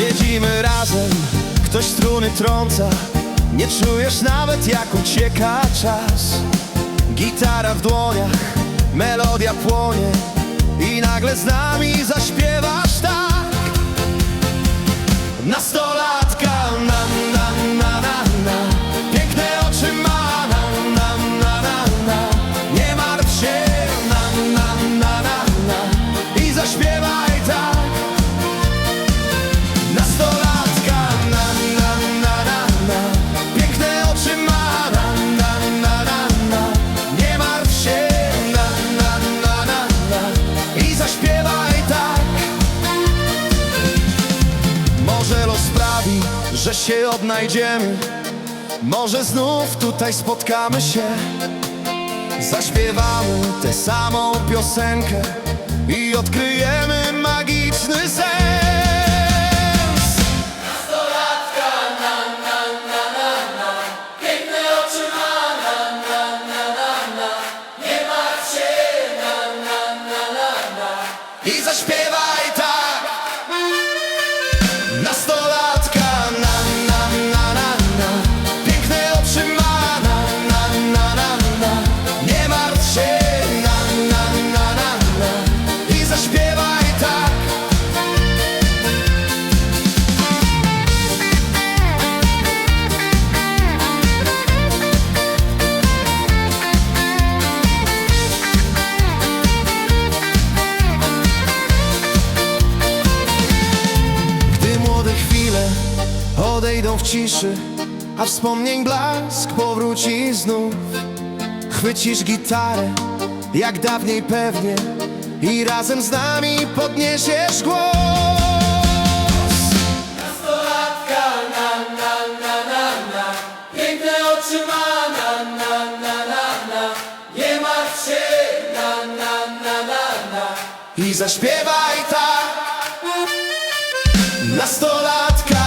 Siedzimy razem, ktoś struny trąca. Nie czujesz nawet jak ucieka czas. Gitara w dłoniach, melodia płonie. I nagle z nami zaśpiewasz że się odnajdziemy. Może znów tutaj spotkamy się. Zaśpiewamy tę samą piosenkę I odkryjemy magiczny sens. I zaśpiewaj chwile odejdą w ciszy A wspomnień blask powróci znów. Chwycisz gitarę jak dawniej pewnie I razem z nami podniesiesz głos. Piękne oczy ma, na, na, na, na, na. Nie martw się, na, na, na, na, na. I zaśpiewaj tak Nastolatka